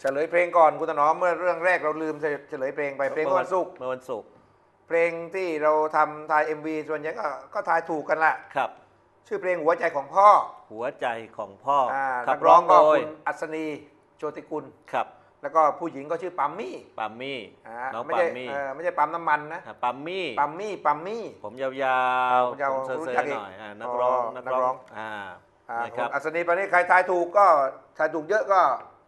อะเฉลยเพลงก่อนคุณถนอมเมื่อเรื่องแรกเราลืมเฉลยเพลงไปเพลงเมื่อวันศุกร์เมื่อวันศุกร์เพลงที่เราทำทาย MV ส่วนใหญ่ก็ก็ทายถูกกันละครับ ชื่อเพลงหัวใจของพ่อ หัวใจของพ่ออ่าขันับกร้ร้อองงโดก็ยคุณอัศนีโชติกุลครับ แล้วก็ผู้หญิงก็ชื่อปัมมี่ปัมมี่อ่าน้องไม่ปัใช่มมี่เออไม่ใช่ปั๊มน้ำมันนะอ่าปัมมี่ปัมมี่ปัมมี่ ผมยาวผมยาวๆผมเซอรู้ร์จักๆอีกหน่อยอ่านักร้องอ๋อนักนักร้ร้อองงอ่าอ่านะคคุรับณอัศนีตอนนี้ใครทายถูกก็ทายถูกเยอะก็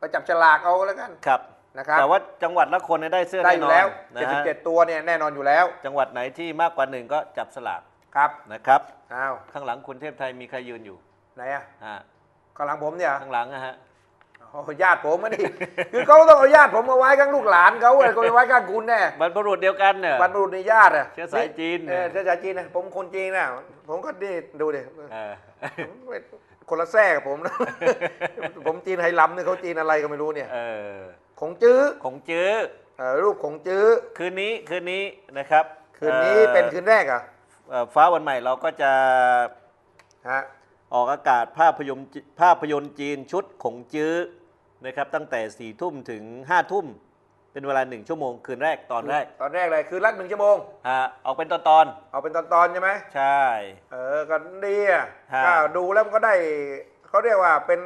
ไปจับฉลากเอาแล้วกันครับนะครับแต่ว่าจังหวัดละคนเนี่ยได้เสื้อได้อแน่นยู่อนแล้วนะฮะ77 ตัวเนี่ยแน่นอนอยู่แล้ว จังหวัดไหนที่มากกว่าหนึ่งก็จับสลากครับนะครับอ้าวข้างหลังคุณเทพไทยมีใครยืนอยู่ไหนอะอ่าข้างหลังผมเนี่ยข้างหลังนะฮะโอ้ญาติผมมาดิคือเขาต้องเอาญาติผมมาไว้ข้างลูกหลานเขาเลยเขาไปไว้ข้างคุณแน่บรรพบุรุษเดียวกันเนี่ยบรรพบุรุษในญาติอะเชื้อสายจีนเออเชื้อสายจีนนะผมคนจีนนะผมก็นี่ดูดิเออผม คนละแท้กับผมนะ ผมจีนไหหลำเนี่ยเขาจีนอะไรก็ไม่รู้เนี่ยเออขงจื้อของจื้อเอ่อรูปขงจื้อ คืนนี้คืนนี้นะครับคืนนี้อ่อเป็นคืนแรกอะเอ่อฟ้าวันใหม่เราก็จะฮะออกอากาศภาพยนตร์ภาพยนตร์จีนชุดขงจื้อนะครับตั้งแต่4ี่ทุ่มถึง5้าทุ่ม เป็นเวลาหนึ่งชั่วโมงคืนแรกตอนแรกตอนแรกเลยคือรักหนึ่งชั่วโมงฮะออกเป็นตอนตอนเอาเป็นตอนๆใช่ไหมๆใช่ เออก็ดีอะฮะ ก็ดูแล้วมันก็ได้เขาเรียกว่าเป็น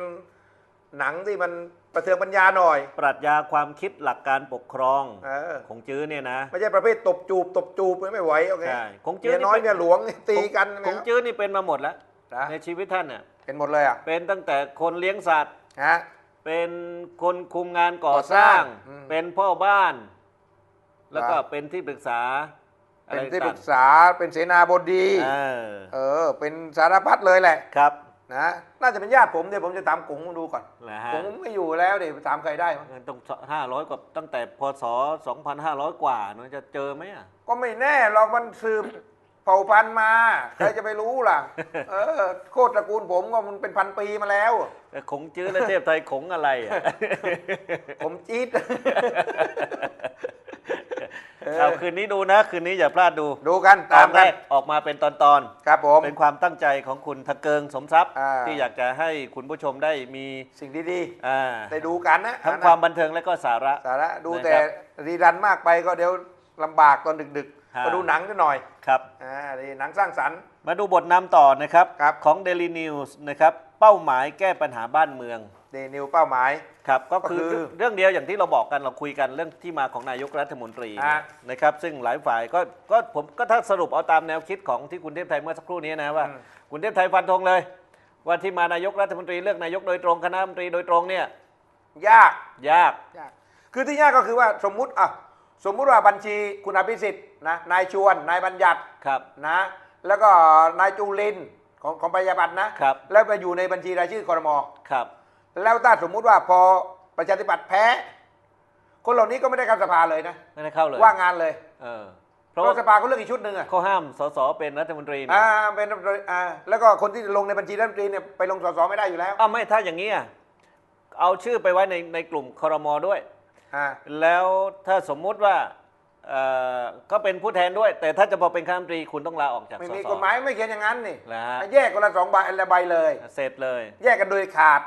หนังที่มันประเทืองปัญญาหน่อย ปรัชญาความคิดหลักการปกครองเออของจื้อเนี่ยนะไม่ใช่ประเภทตบจูบตบจูบไม่ไหวโอเคใช่ของจื้เมีอยน้อยนี่เมียหลวงตีกันของจื้อนี่เป็นมาหมดแล้วนะในชีวิตท่านเนี่ยเป็นหมดเลยอะเป็นตั้งแต่คนเลี้ยงสัตว์ ฮะ เป็นคนคุมงานก่อก่อสสร้าร้างงอืม เป็นพ่อบ้าน แล้วก็ครับเป็นที่ปรึกษาอะเป็นไรที่ปรึกต่างษาเป็นเสนาบดีเออเออ เป็นสารพัดเลยแหละครับนะน่าจะเป็นญาติผมเดี๋ยวผมจะตามกงดูก่อนนะฮะกงไม่อยู่แล้วเดี๋ยวไปถามใครได้มั้งต้องห้าร้อยกว่าตั้งแต่พศสองพันห้าร้อยกว่าเนอะจะเจอไหมอะก็ไม่แน่หรอกมันสืบ เผ่าพันธุ์มา ใครจะไปรู้ล่ะ เออ โคตรตระกูลผมก็มันเป็นพันปีมาแล้วแต่ขงจื้อและเทพไทยขงอะไรอะผมจี๊ดเออเอาคืนนี้ดูนะ คืนนี้อย่าพลาดดู ดูกันตอตามนแรกันกออกมาเป็นตอนตอนครับผมๆเป็นความตั้งใจของคุณทะเกิงสมทรัพย์อ่าที่อยากจะให้คุณผู้ชมได้มีสิ่งดีอ่าๆได้ดูกันนะทั้งอะนะความบันเทิงและก็สาระ สาระดูนะครับแต่รีรันมากไปก็เดี๋ยวลำบากตอนดึก ฮะๆก็ดูหนังกันหน่อยครับ อ่านี่หนังสร้างสรรค์ มาดูบทนำต่อนะครับครับ ของ Daily News นะครับ เป้าหมายแก้ปัญหาบ้านเมือง เดนิวเป้าหมาย ครับก็คือก็คือเรื่องเดียวอย่างที่เราบอกกันเราคุยกันเรื่องที่มาของนายกรัฐมนตรีฮะ นะครับซึ่งหลายฝ่ายก็ก็ผมก็ถ้าสรุปเอาตามแนวคิดของที่คุณเทพไทยเมื่อสักครู่นี้นะว่า คุณเทพไทยฟันธงเลย ว่าที่มานายกรัฐมนตรีเลือกนายกโดยตรงคณะรัฐมนตรีโดยตรงเนี่ยยากยาก ยาก คือที่ยากก็คือว่าสมมุติอะ สมมุติว่าบัญชีคุณอภิสิทธิ์นะนายชวนนายบัญญัติครับนะแล้วก็นายจุลินทร์ของของประชาธิปัตย์นะครับ แล้วไปอยู่ในบัญชีรายชื่อคอรมอครับ แล้วถ้าสมมุติว่าพอประชาธิปัตย์แพ้ คนเหล่านี้ก็ไม่ได้เข้าสภาเลยนะไม่ได้เข้าเลยว่างงานเลย เออเพเพราะราะว่าว่าสภาเขาเลือกอีกชุดหนึ่งอะเขาห้ามสสเป็นรัฐมนตรีนี่อ่าเป็นอ่าแล้วก็คนที่ลงในบัญชีรัฐมนตรีเนี่ยไปลงสสไม่ได้อยู่แล้วอ้าวไม่ถ้าอย่างนี้อะเอาชื่อไปไว้ในในกลุ่มครมด้วย อ่าแล้วถ้าสมมุติว่าเอ่อก็เป็นผู้แทนด้วย แต่ถ้าจะพอเป็นข้าราชการคุณต้องลาออกจากไม่ส มีสกฎหมายไม่เขียนอย่างนั้นนี่นะฮะ แยกคนละสองใบละใบเลย เสร็จเลยแยกกันโดยขาด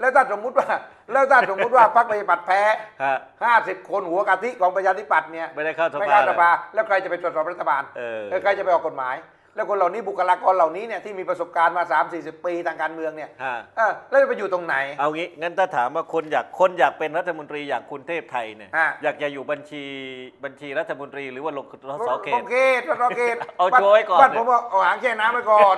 แล้วถ้าสมมุติว่า แล้วถ้าสมมุติว่าพรรคประชาธิปัตย์แพ้ ฮะห้าสิบคนหัวกะทิของประชาธิปัตย์เนี่ยไม่ได้เข้าสไม่ภาเข้าสเลยภาแล้วใครจะเป็นตรวจสอบรัฐบาลเออ แล้วใครจะไปออกกฎหมาย แล้วคนเหล่านี้บุคลากรเหล่านี้เนี่ยที่มีประสบการณ์มา 3 4 0 ปีทางการเมืองเนี่ยฮะเออแล้วจะไปอยู่ตรงไหน เอางี้งั้นถ้าถามว่าคนอยากคนอยากเป็นรัฐมนตรีอย่างคุณเทพไทยเนี่ยฮะ อยากจะอยู่บัญชีบัญชีรัฐมนตรีหรือว่าลงสสเขโอตเคสสเขตเอาโชว์ไว้ก่อนบ้านผมว่าเอาหางแช่น้ำไว้ก่อน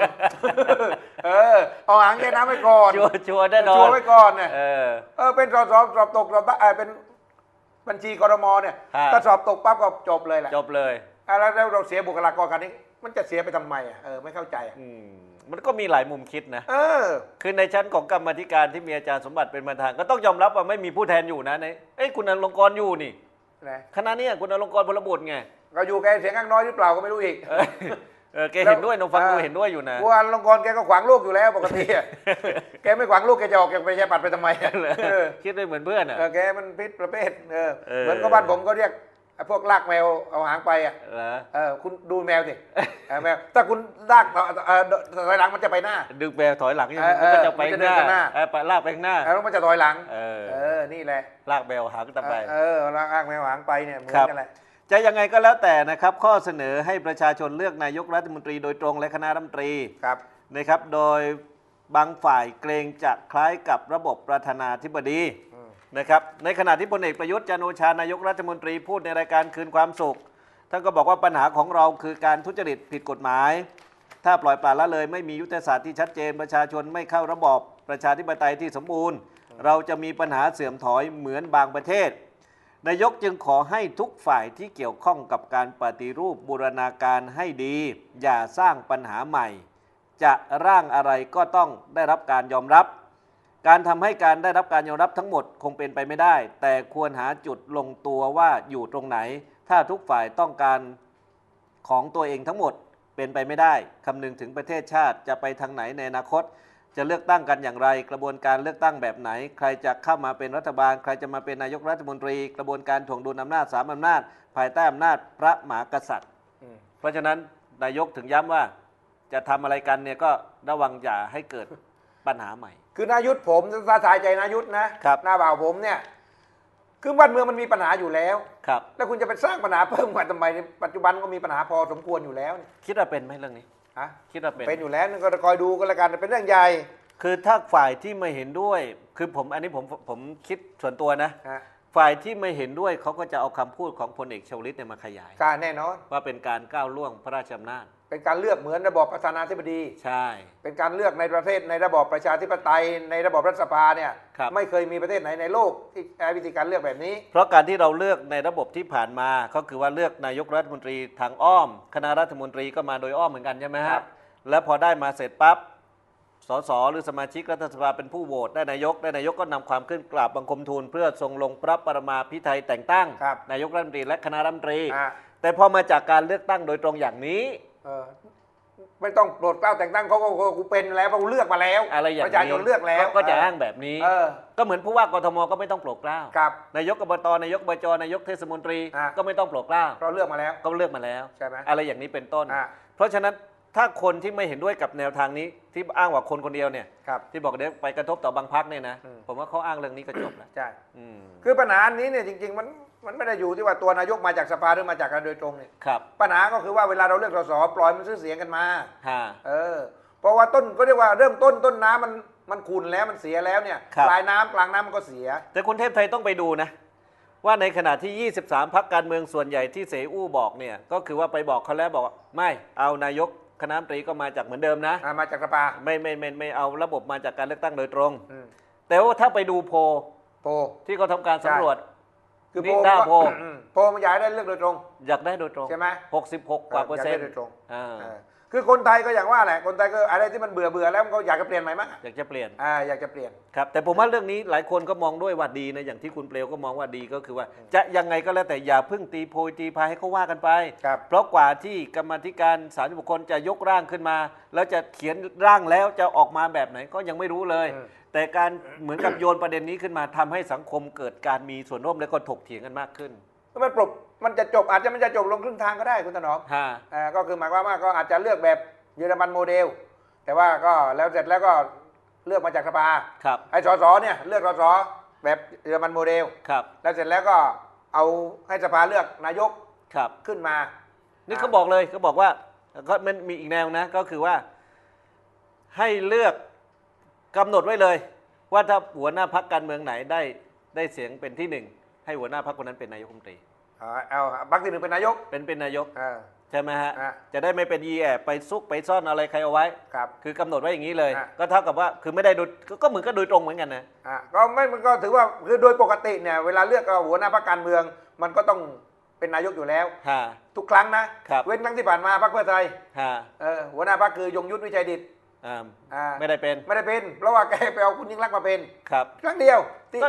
เออเอาหางแช่น้ำไว้ก่อนชัวร์ชัวร์แน่นอนชัวร์ไว้ก่อนเนี่ย เออ เออเป็นสอบสอบสอบตกสอบได้เออเป็นบัญชีกรมเนี่ยฮะ ถ้าสอบตกปั๊บก็จบเลยแหละจบเลย อะแล้วแล้วเราเสียบุคลากรกันนี้ มันจะเสียไปทำไมอะเออไม่เข้าใจอะอืมมันก็มีหลายมุมคิดนะ เออ คือในชั้นของกรรมาธิการที่มีอาจารย์สมบัติเป็นประธาน ก็ต้องยอมรับว่าไม่มีผู้แทนอยู่นะในเอ้ยคุณอลงกรณ์อยู่นี่นะคณะเนี้ยคุณอลงกรณ์พลบุตรไงก็อยู่แกเสียงข้างน้อยหรือเปล่าก็ไม่รู้อีก เออเออแกเห็นด้วยนงฟังดูเห็นด้วยอยู่นะ บัวลงกรณ์แกก็ขวางลูกอยู่แล้วปกติอะแกไม่ขวางลูกแกจะออกจากประชาธิปัตย์ไปทำไมอะเออคิดด้วยเหมือนเพื่อนอะ เออแกมันพิษประเภทเออเออ เหมือนกับบ้านผมก็เรียก ไอ้พวกลากแมวเอาหางไปอะเหรอเออคุณดูแมวสิเออแมวถ้าคุณลากต่อเออถอยหลังมันจะไปหน้า ดึงแมวถอยหลังยังเออเอมันอก็จะไปมันจะข้างหเดินข้างหน้าน้าเออไปลากไปข้างหน้าแล้วมันจะถอยหลังเออเออนี่แหละลากแมวหางตามไป เออลากลากแมวหางไปเนี่ยเหมือครับนกันแหละจะยังไงก็แล้วแต่นะครับ ข้อเสนอให้ประชาชนเลือกนายกรัฐมนตรีโดยตรงและคณะรัฐมนตรีครับนะครับ โดยบางฝ่ายเกรงจะคล้ายกับระบบประธานาธิบดีอืม นะครับในขณะที่พลเอกประยุทธ์จันโอชานายกรัฐมนตรีพูดในรายการคืนความสุข ท่านก็บอกว่าปัญหาของเราคือการทุจริตผิดกฎหมาย ถ้าปล่อยปละละเลยไม่มียุทธศาสตร์ที่ชัดเจนประชาชนไม่เข้าระบอบประชาธิปไตยที่สมบูรณ์ เราจะมีปัญหาเสื่อมถอยเหมือนบางประเทศ นายกจึงขอให้ทุกฝ่ายที่เกี่ยวข้องกับการปฏิรูปบูรณาการให้ดี อย่าสร้างปัญหาใหม่ จะร่างอะไรก็ต้องได้รับการยอมรับ การทำให้การได้รับการยอมรับทั้งหมดคงเป็นไปไม่ได้ แต่ควรหาจุดลงตัวว่าอยู่ตรงไหน ถ้าทุกฝ่ายต้องการของตัวเองทั้งหมดเป็นไปไม่ได้คำนึงถึงประเทศชาติจะไปทางไหนในอนาคต จะเลือกตั้งกันอย่างไร กระบวนการเลือกตั้งแบบไหน ใครจะเข้ามาเป็นรัฐบาล ใครจะมาเป็นนายกรัฐมนตรี กระบวนการถ่วงดุลอำนาจสามอำนาจ ภายใต้อำนาจพระมหากษัตริย์เพราะฉะนั้นนายกถึงย้ำว่า จะทำอะไรกันเนี่ยก็ระวังอย่าให้เกิดปัญหาใหม่ คือนายุทธผมถ้าทายใจนายุทธนะครับ หน้าบ่าวผมเนี่ยคือบ้านเมืองมันมีปัญหาอยู่แล้ว ครับ แล้วคุณจะไปสร้างปัญหาเพิ่มมาทำไมเนี่ยปัจจุบันก็มีปัญหาพอสมควรอยู่แล้วเนี่ยคิดว่าเป็นไหมเรื่องนี้ ฮะคิดว่าเป็น เป็นอยู่แล้วนั่นก็คอยดูก็แล้วกันเป็นเรื่องใหญ่คือถ้าฝ่ายที่ไม่เห็นด้วย คือผมอันนี้ผมผมคิดส่วนตัวนะ ฮะฝ่ายที่ไม่เห็นด้วยเขาก็จะเอาคำพูดของพลเอกชวลิตเนี่ยมาขยาย การแน่นอน ว่าเป็นการก้าวล่วงพระราชอำนาจ เป็นการเลือกเหมือนระบอบประธานาธิบดี ใช่ เป็นการเลือกในประเทศในระบอบประชาธิปไตย ในระบอบรัฐสภาเนี่ยครับไม่เคยมีประเทศไหนในโลกที่ใช้วิธีการเลือกแบบนี้ เพราะการที่เราเลือกในระบบที่ผ่านมา ก็คือว่าเลือกนายกรัฐมนตรีทางอ้อม คณะรัฐมนตรีก็มาโดยอ้อมเหมือนกันใช่ไหมครัฮะบ แล้วพอได้มาเสร็จปั๊บสสหรือสมาชิกรัฐสภาเป็นผู้โหวตได้นายกได้นายกก็นำความขึ้นกราบบังคมทูลเพื่อทรงลงพระปรมาภิไธยแต่งตั้ง ครับนายกรัฐมนตรีและคณะรัฐมนตรี อะแต่พอมาจากการเลือกตั้งโดยตรงอย่างนี้ เออไม่ต้องโปรดเกล้าแต่งตั้งเขาก็ก็กูเป็นแล้วเพราะกูเลือกมาแล้วอะไรอย่างปนี้ระชาชนเลือกแล้วก็จะอ้างแบบนี้ เออ ก็เหมือนผู้ว่ากทมก็ไม่ต้องโปรดเกล้าครับนายกอบตนายกบจนายกเทศมนตรีอะ ก็ไม่ต้องโปรดเกล้าเราเลือกมาแล้ว ก็เลือกมาแล้วใช่ไหมอะไรอย่างนี้เป็นต้น อะ เพราะฉะนั้นถ้าคนที่ไม่เห็นด้วยกับแนวทางนี้ที่อ้างว่าคนคนเดียวเนี่ย ครับ ที่บอกเดี๋ยวไปกระทบต่อบางพักเนี่ยนะ อืม ผมว่าเขาอ้างเรื่องนี้ก็จบแล้วใช่ อืม คือปัญหานี้เนี่ยจริง ๆ มัน มันไม่ได้อยู่ที่ว่าตัวนายกมาจากสภาหรือมาจากการโดยตรงเนี่ยครับปัญหาก็คือว่าเวลาเราเลือกสสปล่อยมันซื้อเสียงกันมาฮะเออเพราะว่าต้นก็เรียกว่าเริ่มต้นต้นน้ำมันมันขุ่นแล้วมันเสียแล้วเนี่ยครับปลายน้ำกลางน้ำมันก็เสีย แต่คุณเทพไทยต้องไปดูนะว่าในขณะที่ 23 พักการเมืองส่วนใหญ่ที่เสอู้บอกเนี่ย ก็คือว่าไปบอกเขาแล้วบอกว่าไม่เอานายกคณะรัฐมนตรีก็มาจากเหมือนเดิมนะอ่ามาจากสภาไม่ไม่ไม่ไม่เอาระบบมาจากการเลือกตั้งโดยตรงอืมแต่ว่าถ้าไปดูโพลโพลที่เขาทำการสำรวจ คือนี่โพลหน้าก็โพล อืมโพลมันอยากให้ได้เลือกโดยตรง อยากได้โดยตรงใช่ไหม66กว่าเปอร์เซ็นยากต์ได้โดยตรง อ่า เออ คือคนไทยก็อย่างว่าแหละคนไทยก็อะไรที่มันเบื่อเบื่อแล้วมันก็อยากจะเปลี่ยนใหม่มั้งอยากจะเปลี่ยนอ่าอยากจะเปลี่ยนครับแต่ผมว่าเรื่องนี้หลายคนก็มองด้วยว่าดีนะอย่างที่คุณเปลวก็มองว่าดีก็คือว่า จะยังไงก็แล้วแต่อย่าเพิ่งตีโพยตีพายให้เขาว่ากันไปครับเพราะกว่าที่กรรมาธิการสารบุคคลจะยกร่างขึ้นมา แล้วจะเขียนร่างแล้วจะออกมาแบบไหนก็ยังไม่รู้เลยอืมแต่การเหมือนกับโยนประเด็นนี้ขึ้นมาทำให้สังคมเกิดการมีส่วนร่วมและก็ถกเถียงกันมากขึ้นมันปลบ มันจะจบอาจจะมันจะจบลงครึ่งทางก็ได้คุณถนอมฮะอ่าก็คือหมายความว่าก็อาจจะเลือกแบบเยอรมันโมเดล แต่ว่าก็แล้วเสร็จแล้วก็เลือกมาจากสภาครับ ไอ้สสเนี่ยเลือกสสแบบเยอรมันโมเดล ครับ แล้วเสร็จแล้วก็เอาให้สภาเลือกนายกครับ ขึ้นมา นี่อ่าเขาบอกเลยเขาบอกว่าก็มันมีอีกแนวนะ ก็คือว่า ให้เลือกกำหนดไว้เลย ว่าถ้าหัวหน้าพักการเมืองไหนได้ได้เสียงเป็นที่หนึ่งให้หัวหน้าพักคนนั้นเป็นนายกรัฐมนตรีเอาเอาบักที่หนึ่งเป็นนายกเป็นเป็นนายกอ่า ใช่ไหมฮะอะจะได้ไม่เป็นยีแอบไปซุกไปซ่อนอะไรใครเอาไว้ ครับ คือกำหนดไว้อย่างนี้เลยอะก็เท่ากับว่าคือไม่ได้โดยก็ก็เหมือนก็โดยตรงเหมือนกันนะอ่าก็ไม่มันก็ถือว่าคือโดยปกติเนี่ยเวลาเลือกเอาหัวหน้าพรรคการเมือง มันก็ต้องเป็นนายกอยู่แล้ว ฮะ ทุกครั้งนะครับ เว้นครั้งที่ผ่านมาพรรคเพื่อไทยฮะเออหัวหน้าพรรคคือยงยุทธวิชัยดิตอ่าอ่าไม่ได้เป็นไม่ได้เป็น เพราะว่าแกไปเอาคุณยิ่งรักษณ์มาเป็น ครับ ครั้งเดียวที่ก็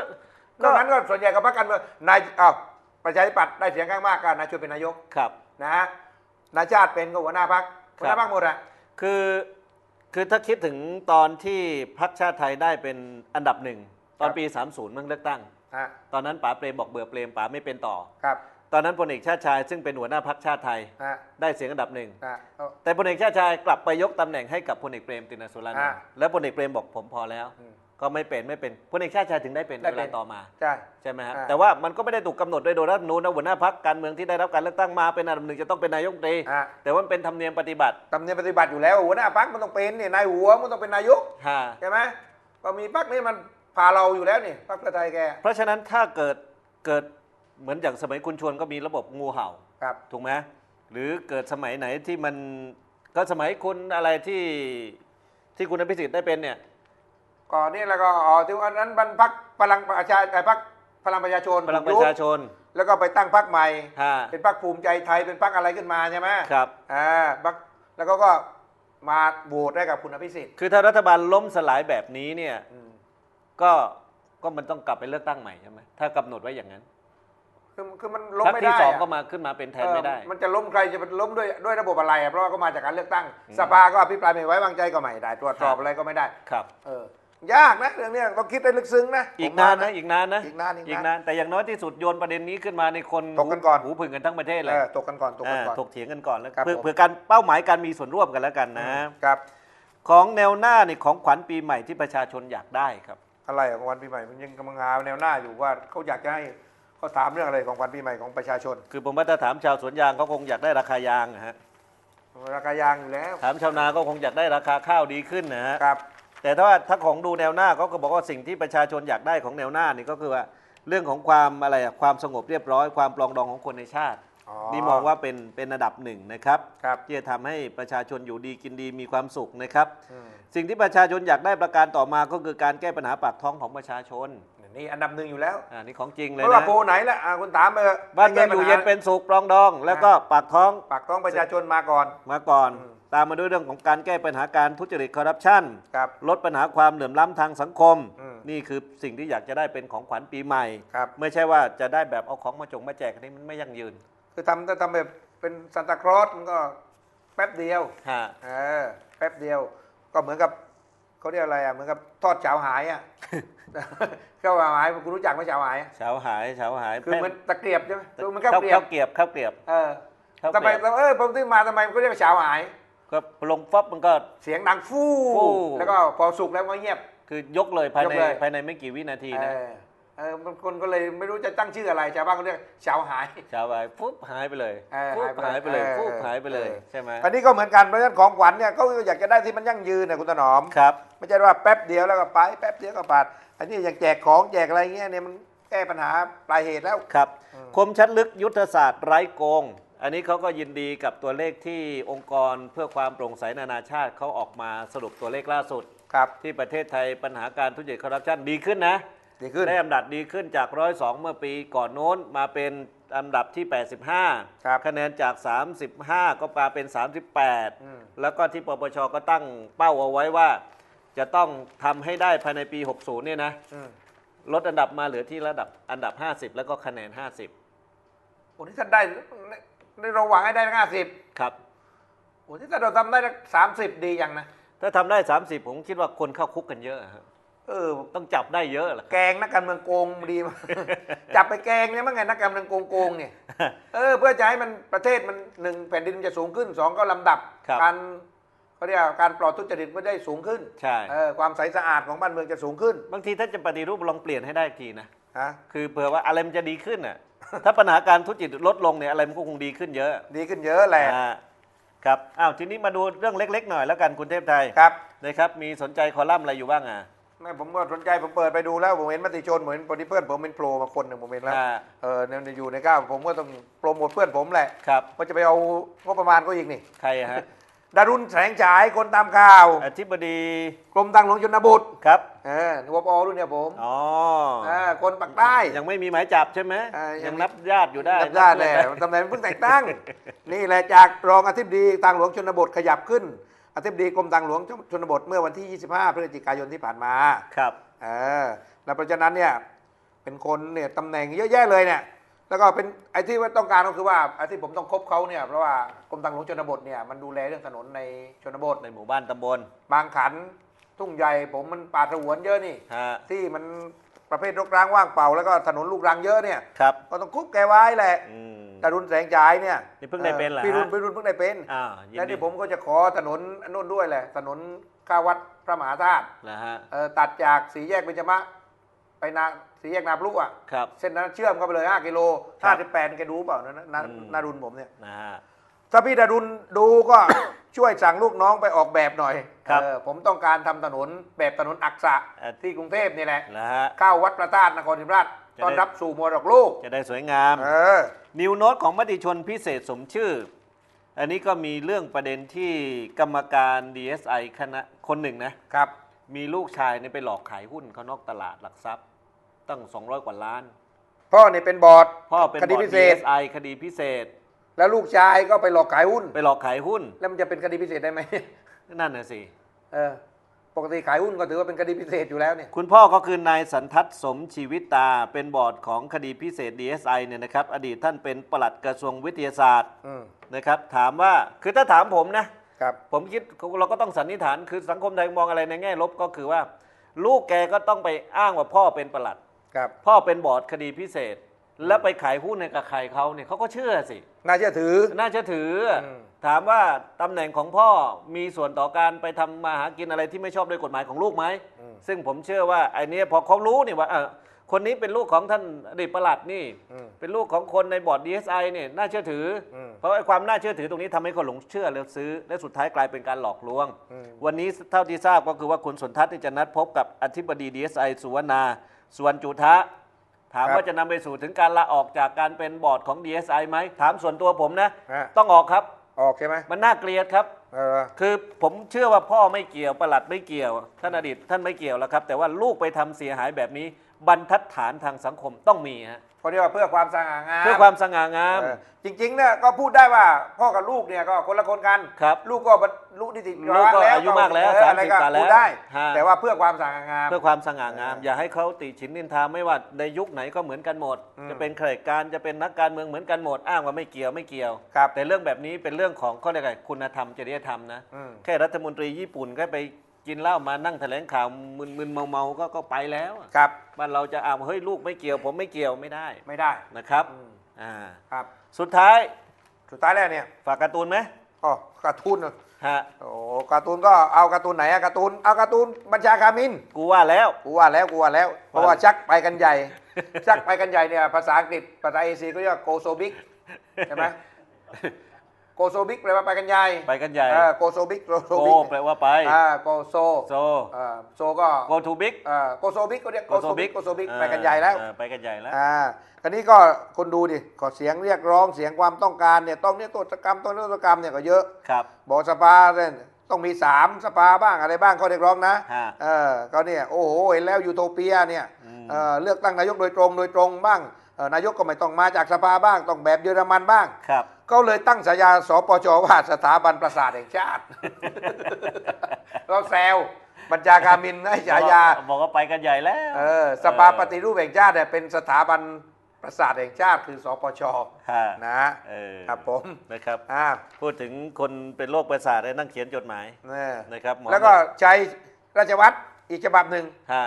นอกนั้นก็ส่วนใหญ่กับพรรคการเมืองนายอ้าว ประชาธิปัตย์ได้เสียงข้างมากก็นายชวนเป็นนายกครับ นะฮะนายชาติเป็นก็หัวหน้าพรรคหัวหน้าพรรคหมดอะคือคือถ้าคิดถึงตอนที่พรรคชาติไทยได้เป็นอันดับหนึ่งตอนปี 30 เมื่อเลือกตั้งฮะตอนนั้นป๋าเปรมบอกเบื่อเปรมป๋าไม่เป็นต่อครับ ตอนนั้นพลเอกชาติชายซึ่งเป็นหัวหน้าพรรคชาติไทยนะได้เสียงอันดับหนึ่งนะเอาแต่พลเอกชาติชายกลับไปยกตำแหน่งให้กับพลเอกเปรมตินสุรานนอ่าท์แล้วพลเอกเปรมบอกผมพอแล้วอืม ก็ไม่เป็นไม่เป็นพลเอกชาติชายถึงได้เป็นได้เวเป็ลานต่อมา ใช่ ใช่ไหมฮะอ่า แต่ว่ามันก็ไม่ได้ถูกกำหนดโดยโดยรัฐธรรมนูญนะหัวหน้าพรรคการเมืองที่ได้รับการเลือกตั้งมาเป็นอันดับหนึ่งจะต้องเป็นนายกรัฐมนตรีอะแต่ว่ามันเป็นธรรมเนียมปฏิบัติตำเนียมปฏิบัติอยู่แล้วหัวหน้าพักมันต้องเป็นเนี่ยนายหัวมันต้องเป็นนายกฮะใช่ไหมก็มีพักนี้มันพาเราอยู่แล้วนี่พักเพื่อไทยแกเพราะฉะนั้นถ้าเกิดเกิดเหมือนอย่างสมัยคุณชวนก็มีระบบงูเห่า ครับ ถูกไหมหรือเกิดสมัยไหนที่มันก็สมัยคุณอะไรที่ที่คุณอภิสิทธิ์ได้เป็นเนี่ย ก่อนนี่แล้วก็อ๋อที่วันนั้นมันพักพลังประชาไอ้พักพลังประชาชนพลังประชาชน แล้วก็ไปตั้งพักใหม่ฮะเป็นพักภูมิใจไทยเป็นพักอะไรขึ้นมาใช่ไหมครับอ่าพักแล้วก็ก็มาโหวตให้กับคุณอภิสิทธิ์คือถ้ารัฐบาลล้มสลายแบบนี้เนี่ยอืมก็ก็มันต้องกลับไปเลือกตั้งใหม่ใช่ไหมถ้ากำหนดไว้อย่างนั้น คือคือมันล้มพรรคไม่ที่ได้สองอะก็มาขึ้นมาเป็นแทนไม่ได้เออมันจะล้มใครจะเป็นล้มด้วยด้วยระบบอะไรอะเพราะว่าก็มาจากการเลือกตั้งอืมสภาก็อภิปรายไม่ไว้วางใจก็ไม่ได้ ตรวจสอบครับอะไรก็ไม่ได้ ครับ เออ ยากนะเรื่องเนี้ยต้องคิดให้ลึกซึ้งนะอีกผมนาว่นนะอีกนานนะอีกนานอีกนานอีกนานแต่อย่างน้อยที่สุดโยนประเด็นนี้ขึ้นมาในคนถกกันก่อนหูผึ่งกันทั้งประเทศเลเอยอตกกันก่อนตกกันอ่าก่อนถกเถียงกันก่อนแล้วครับเพื่อผมเพื่อการเป้าหมายการมีส่วนร่วมกันแล้วกันนะครับ ของแนวหน้านี่ของขวัญปีใหม่ที่ประชาชนอยากได้ครับ อะไรของวันปีใหม่มันยังกำลังหาแนวหน้าอยู่ว่าเขาอยากจะให้เขาถามเรื่องอะไรของวันปีใหม่ของประชาชน คือผมว่าถ้าถามชาวสวนยางเขาคงอยากได้ราคายางนะฮะราคายางอยู่แล้ว ถามชาวนาก็คงอยากได้ราคาข้าวดีขึ้นนะฮะครับ แต่ถ้าว่าถ้าของดูแนวหน้าเขาก็บอกว่าสิ่งที่ประชาชนอยากได้ของแนวหน้านี่ก็คือว่าเรื่องของความอะไรอะความสงบเรียบร้อย ความปลองดองของคนในชาติ อ๋อ นี่มองว่าเป็นเป็นอันดับหนึ่งนะครับครับ ที่จะทำให้ประชาชนอยู่ดีกินดีมีความสุขนะครับ อืมสิ่งที่ประชาชนอยากได้ประการต่อมาก็คือการแก้ปัญหาปากท้องของประชาชนนี่อันดับหนึ่งอยู่แล้วอ่านี่ของจริงเลเพยราะว่านะโพลไหนละอะคุณถามไปถะบ้านเมืองอยู่เย็นเป็นสุขปลองดอง แล้วก็ปากท้องปากท้องประชาชนมาก่อน มาก่อน อืม ตามมาด้วยเรื่องของการแก้ปัญหาการทุจริตคอร์รัปชันครับลดปัญหาความเหลื่อมล้ำทางสังคม อืมนี่คือสิ่งที่อยากจะได้เป็นของขวัญปีใหม่ ครับ ไม่ใช่ว่าจะได้แบบเอาของมาจงมาแจกอันนี้มันไม่ยั่งยืนคือทำถ้าทำแบบเป็นซันตาคลอสมันก็แป๊บเดียวฮะ เออแป๊บเดียว ก็เหมือนกับเขาเรียกอะไรอะเหมือนกับทอดเฉาหายอะข้าวหายคุณรู้จักไหมเฉาหายเฉาหายเฉาหายคือเหมันตะเกียบใช่ไหมคือมันข้าข้าววเกรียข้าบวเกรียบข้าวเกรียบ เออข้าวทำไมเกรียบเออผมซื้อมาทำไมมันก็เรียกว่าเฉาหาย ก็ลงฟอบมันก็ เสียงดังฟู่ฟู่ แล้วก็พอสุกแล้วก็เงียบ คือยกเลยภายในยกเลย ภายในไม่กี่วินาทีเอนะอเออบางคนก็เลยไม่รู้จะตั้งชื่ออะไรชาวบ้านก็เรียกเฉาหายเฉาหายปุ๊บหายไปเลยเออปุ๊บหาหายยไปไปเลเลยยปุ๊บเออหายไปเลยเออ ใช่ไหมอันนี้ก็เหมือนกันเพราะฉะนั้นของขวัญเนี่ยเขาอยากจะได้ที่มันยั่งยืนนะคุณถนอม ครับ ไม่ใช่ว่าแป๊บเดียวแล้วก็ไปแป๊บเดียวก็ปาดอันนี้อย่างแจกของแจกอะไรเงี้ยเนี่ยมันแก้ปัญหาปลายเหตุแล้ว ครับอืมคมชัดลึกยุทธศาสตร์ไร้โกง อันนี้เขาก็ยินดีกับตัวเลขที่องค์กรเพื่อความโปร่งใสนานาชาติเขาออกมาสรุปตัวเลขล่าสุด ครับ ที่ประเทศไทยปัญหาการทุจริตคอร์รัปชันดีขึ้นนะ ดีขึ้น ได้อันดับดีขึ้นจากร้อยสองเมื่อปีก่อนโน้นมาเป็นอันดับที่ 85 ครับคะแนนจาก 35 ก็มาเป็น38อืมแล้วก็ที่ปปชก็ตั้งเป้าเอาไว้ว่า จะต้องทำให้ได้ภายในปี 60 เนี่ยนะ อืมลดอันดับมาเหลือที่ระดับอันดับ 50 แล้วก็คะแนน 50 โอ้ที่ท่านได้ ได้เราหวังให้ได้ห้าสิบครับโอ้ที่ท่านเราทำได้สามสิบดีอย่างนะ ถ้าทำได้ 30 ผมคิดว่าคนเข้าคุกกันเยอะอะครับเออ ต้องจับได้เยอะแหละครับแกงนักการเมืองโกงดีมาก จับไปแกงเนี่ยมั้งไงนักการเมืองโกงโกงเนี่ยเออเพื่อจะให้มันประเทศมันหนึ่งแผ่นดินมันจะสูงขึ้นสองก็ลำดับ ครับ การเขาเรียกว่าการปลอดทุจริตก็ได้สูงขึ้นใช่ เออความใสสะอาดของบ้านเมืองจะสูงขึ้นบางทีถ้าจะปฏิรูปลองเปลี่ยนให้ได้อีกทีนะ ฮะคือเผื่อว่าอะไรมันจะดีขึ้นน่ะ ถ้าปัญหาการทุจริตลดลงเนี่ยอะไรมันก็คงดีขึ้นเยอะดีขึ้นเยอะแหละอ่าครับอ้าวทีนี้มาดูเรื่องเล็ก ๆ หน่อยแล้วกันคุณเทพไทยครับนะครับมีสนใจคอลัมน์อะไรอยู่บ้างอะไม่ผมก็สนใจผมเปิดไปดูแล้วผมเห็นมติชนเหมือนปฏิเพื่อนผมเป็นโปรมาคนหนึ่งผมเห็นแล้วอ่า เออเนี่ยอยู่ในก้าวผมก็ต้องโปรโมทเพื่อนผมแหละครับ ว่าจะไปเอางบประมาณก็อีกนี่ ใครอะฮะ ดารุณแสงฉายคนตามข่าว อธิบดีกรมทางหลวงชนบทครับเออวปอรุ่นเนี่ยผมอ๋อเออคนปักใต้ ยังไม่มีหมายจับใช่ไหมอ่ายัยัง งนับญาติอยู่ได้จำได้แหละนับเพื่อนตำแหน่งเพิ่งแต่งตั้ง นี่แหละจากรองอธิบดีทางหลวงชนบทขยับขึ้น อธิบดีกรมทางหลวงชนบทเมื่อวันที่ 25 พฤศจิกายนที่ผ่านมา ครับ เออแล้วเพราะฉะนั้นเนี่ยเป็นคนเนี่ยตำแหน่งเยอะแยะเลยเนี่ย แล้วก็เป็นไอ้ที่ว่าต้องการก็คือว่าไอ้ที่ผมต้องคบเขาเนี่ยเพราะว่ากรมทางหลวงชนบทเนี่ยมันดูแลเรื่องถนนในชนบทในหมู่บ้านตำบล บางขัน ทุ่งใหญ่ผมมันป่าสงวนเยอะนี่ ฮะ ที่มันประเภทรกร้างว่างเปล่าแล้วก็ถนนลูกรังเยอะเนี่ย ครับ ก็ต้องคุบแกไว้แหละอืมดารุณแสงฉายเนี่ยนี่เพิ่งได้เป็นเหรอพี่รุ่นฮะพี่รุ่นเพิ่งได้เป็นอ่ายินและดีที่ผมก็จะขอถนนอันนู้นด้วยแหละ ถนนข้าวัดพระมหาธาตุ นะฮะ เอ่อตัดจากสีแยกเบญจมะ ไปนาสีแยกนาพลุอะครับ เส้นนั้นเชื่อมเข้าไปเลย 5 กิโลครับ 58แกดูเปล่านะนาอืมนารุณผมเนี่ย นะฮะ ถ้าพี่ดารุณดูก็ ช่วยสั่งลูกน้องไปออกแบบหน่อยครับเออผมต้องการทำถนนแบบถนนอักษะเอ่อ ที่กรุงเทพนี่แหละ นะฮะ เข้าวัดพระธาตุนครศรีธรรมราชจะได้ต้อนรับสู่มรดกโลูกจะได้สวยงาม เออ นิวโน้ตของมติชนพิเศษสมชื่อ อันนี้ก็มีเรื่องประเด็นที่กรรมการ DSI คณะคนหนึ่งนะ ครับ มีลูกชายเนี่ยไปหลอกขายหุ้นเขานอกตลาดหลักทรัพย์ ตั้ง 200 กว่าล้าน พ่อเนี่ยเป็นบอร์ดพ่อเป็นคดีบอร์พิดเศษ DSI คดีพิเศษ แล้วลูกชายก็ไปหลอกขายหุ้น ไปหลอกขายหุ้น แล้วมันจะเป็นคดีพิเศษได้ไหม นั่นน่ะสิเออปกติขายหุ้นก็ถือว่าเป็นคดีพิเศษอยู่แล้วเนี่ย คุณพ่อก็คือนายสันทัศน์สมชีวิตตาเป็นบอร์ดของคดีพิเศษ DSI เนี่ยนะครับ อดีตท่านเป็นปลัดกระทรวงวิทยาศาสตร์อืมนะครับ ถามว่า คือถ้าถามผมนะ ครับ ผมคิดเราก็ต้องสันนิษฐานคือสังคมไทยมองอะไรในแง่ลบก็คือว่า ลูกแกก็ต้องไปอ้างว่าพ่อเป็นปลัด ครับ พ่อเป็นบอร์ดคดีพิเศษ แล้วไปขายหุ้นในกับใครเขาเนี่ยเขาก็เชื่อสิ น่าเชื่อถือ น่าเชื่อถืออม ถามว่าตำแหน่งของพ่อมีส่วนต่อการไปทำมาหากินอะไรที่ไม่ชอบด้วยกฎหมายของลูกไหมอืมซึ่งผมเชื่อว่าไอ้เนี้ยพอเขารู้นี่ว่าเออ คนนี้เป็นลูกของท่านอดีตประหลัดนี่อืมเป็นลูกของคนในบอร์ด DSI เนี่ยน่าเชื่อถืออมเพราะไอ้ความน่าเชื่อถือตรงนี้ทำให้คนหลงเชื่อแล้วซื้อ และสุดท้ายกลายเป็นการหลอกลวงอืมวันนี้เท่าที่ทราบก็คือว่าคุณสนทัศน์ที่จะนัดพบกับอธิบดี DSI สุวรรณาสุวรรณจุทะถามว่าจะนำไปสู่ถึงการลาออกจากการเป็นบอร์ดของ DSI ไหมถามส่วนตัวผมนะฮะต้องออกครับออกใช่ไหมมันน่าเกลียดครับเออคือผมเชื่อว่าพ่อไม่เกี่ยวประหลัดไม่เกี่ยว ท่านอดีตท่านไม่เกี่ยวแล้วครับ แต่ว่าลูกไปทำเสียหายแบบนี้ บรรทัดฐานทางสังคมต้องมีฮะเขาเรียกว่าเพื่อความสง่างามเพื่อความสง่างาม เออจริงๆเนี่ยก็พูดได้ว่าพ่อกับลูกเนี่ยก็คนละคนกัน ครับ ลูกก็บรรลุนิติลูกก็อายุมากแล้วเอออะไรก็30กว่าแล้วพูดได้ ฮะ แต่ว่าเพื่อความสง่างาม เพื่อความสง่างามเออออย่าให้เขาติฉินนินทาไม่ว่าในยุคไหนก็เหมือนกันหมด อืม จะเป็นข้าราชการจะเป็นนักการเมืองเหมือนกันหมดอ้างว่าไม่เกี่ยวไม่เกี่ยว ครับ แต่เรื่องแบบนี้เป็นเรื่องของเขาเรียกอะไรคุณธรรมจริยธรรมนะ อืม แค่รัฐมนตรีญี่ปุ่นก็ไป กินเหล้ามานั่งแถลงข่าวมึนๆเมาๆก็ก็ไปแล้วอะครับบ้านเราจะอ้างว่าเฮ้ยลูกไม่เกี่ยว ผมไม่เกี่ยวไม่ได้ไม่ได้นะครับอืมอ่าครับ สุดท้ายสุดท้ายแล้วเนี่ยฝากการ์ตูนไหมอ๋อการ์ตูนเหรอฮะโอ้การ์ตูนก็เอาการ์ตูนไหนอะการ์ตูนเอาการ์ตูนบัญชาการมิน กูว่าแล้ว กูว่าแล้วกูว่าแล้ว เพราะว่าชักไปกันใหญ่ ชักไปกันใหญ่เนี่ยภาษาอังกฤษภาษาเอเชียก็เรียกว่าโกโซบิกใช่ไหม โกโซบิกแปลว่าไปกันใหญ่ไปกันใหญ่เออโกโซบิกโกโซโกบิกแปลว่าไปอ่าโกโซโซเอ่อโซก็โกทูบิ๊กเอ่อโกโซบิกก็เรียกโกโซบิกโกโซบิกไปกันเออใหญ่แล้วเออไปกันใหญ่แล้วอ่าคราวนี้ก็คนดูดิขอเสียงเรียกร้องเสียงความต้องการเนี่ยต้องเนี่ยโทษกรรมต้องเนี่ยโทษกรรมเนี่ยก็เยอะครับบอกสภาเนี่ยต้องมีสามสภาบ้างอะไรบ้างข้อเรียกร้องนะฮะเออก็เนี่ยโอ้โหเห็นแล้วยูโทเปียเนี่ยอืมเออเลือกตั้งนายกโดยตรงโดยตรงบ้างเออ นายกก็ไม่ต้องมาจากสภาบ้าง ต้องแบบเยอรมันบ้างครับ ก็เลยตั้งฉายาสปชว่าสถาบันประสาทแห่งชาติ เราแซวบัญชาการมินให้ฉายาบอกว่าไปกันใหญ่แล้วเออสภาปฏิรูปแห่งชาติเนี่ยเป็นสถาบันประสาทแห่งชาติคือสปชฮะนะเออครับผมนะครับอ่าพูดถึงคนเป็นโรคประสาทได้นั่งเขียนจดหมายเนี่ยนะครับหมอแล้วก็ชัยราชวัตรอีกฉบับหนึ่งฮะ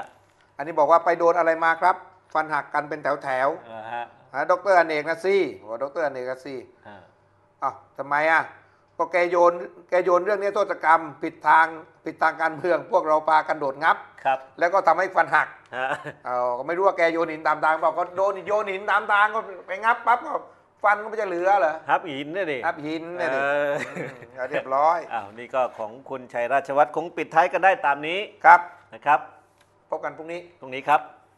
อันนี้บอกว่าไปโดนอะไรมาครับ ฟันหักกันเป็นแถวแถวเออฮะๆฮะดรอเนกนะซี่บอกดรอเนกนะซี่ฮะอ้าวทำไมอะก็แกโยนแกโยนเรื่องนี้โทษกรรมผิดทางผิดทางการเมือง พวกเราพากันโดดงับ ครับ แล้วก็ทำให้ฟันหักฮะเอาก็ไม่รู้ว่าแกโยนหินตามทางบอกก็โดนโยนหินตามทางก็ไปงับปั๊บก็ฟันก็ไม่จะเหลือเหรอฮับหินเนี่ยดินับหินเนี่ยดิเออมก็เรียบร้อยอ้าวนี่ก็ของคุณชัยราชวัตรคงปิดท้ายกันได้ตามนี้ครับนะครับ พบกันพรุ่งนี้ตรงนี้ครับ